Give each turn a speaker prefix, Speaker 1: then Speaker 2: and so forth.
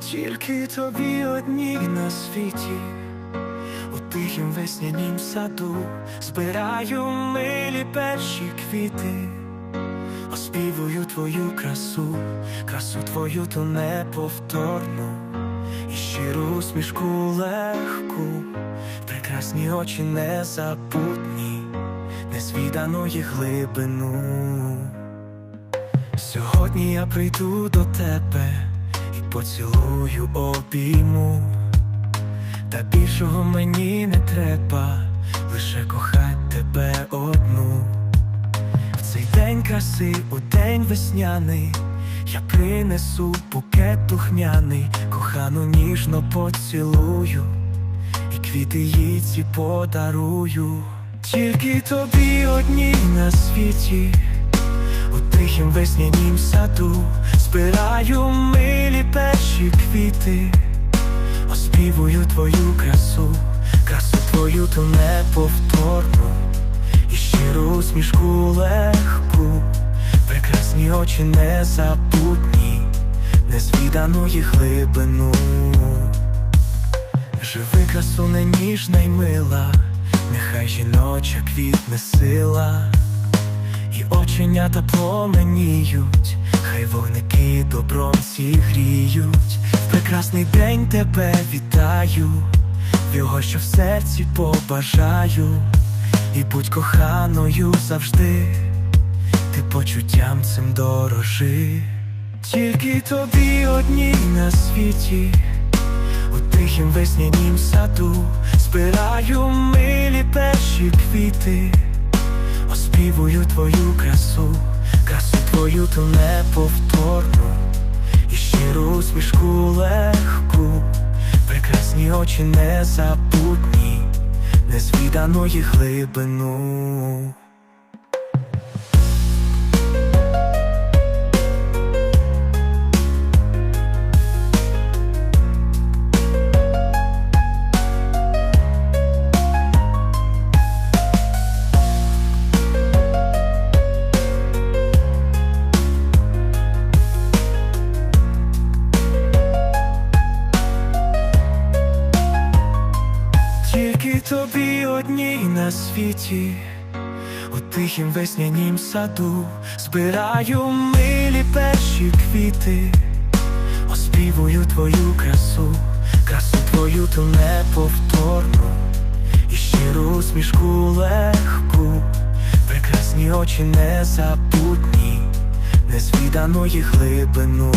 Speaker 1: Тільки тобі одній на світі, у тихім веснянім саду збираю милі перші квіти, оспівую твою красу, красу твою ту неповторну, і щиру усмішку легку, прекрасні очі незабутні, незвіданої глибину. Сьогодні я прийду до тебе поцілую обійму, та більшого мені не треба, лише кохать тебе одну. В цей день краси, у день весняний, я принесу букет духмяний, кохану ніжно поцілую, і квіти їй ці подарую. Тільки тобі одній на світі. У тихім веснянім саду збираю милі перші квіти, оспівую твою красу, красу твою ту неповторну, і щиру усмішку легку, прекрасні очі незабутні, незвіданої глибину. Живи красу не ніжна й мила, нехай жіноча квітне сила. І оченята пламеніють, хай вогники добром зігріють. В прекрасний день тебе вітаю, в його що в серці побажаю, і будь коханою завжди, ти почуттям цим дорожи. Тільки тобі одній на світі, у тихім веснянім саду збираю милі перші квіти. Оспівую твою красу, красу твою ту неповторну, і усмішку легку, прекрасні очі незабутні, незвіданої глибину. Тільки тобі одній на світі, у тихім веснянім саду збираю милі перші квіти, оспівую твою красу, красу твою ту неповторну, і щиру усмішку легку, прекрасні очі незабутні, незвіданої глибину.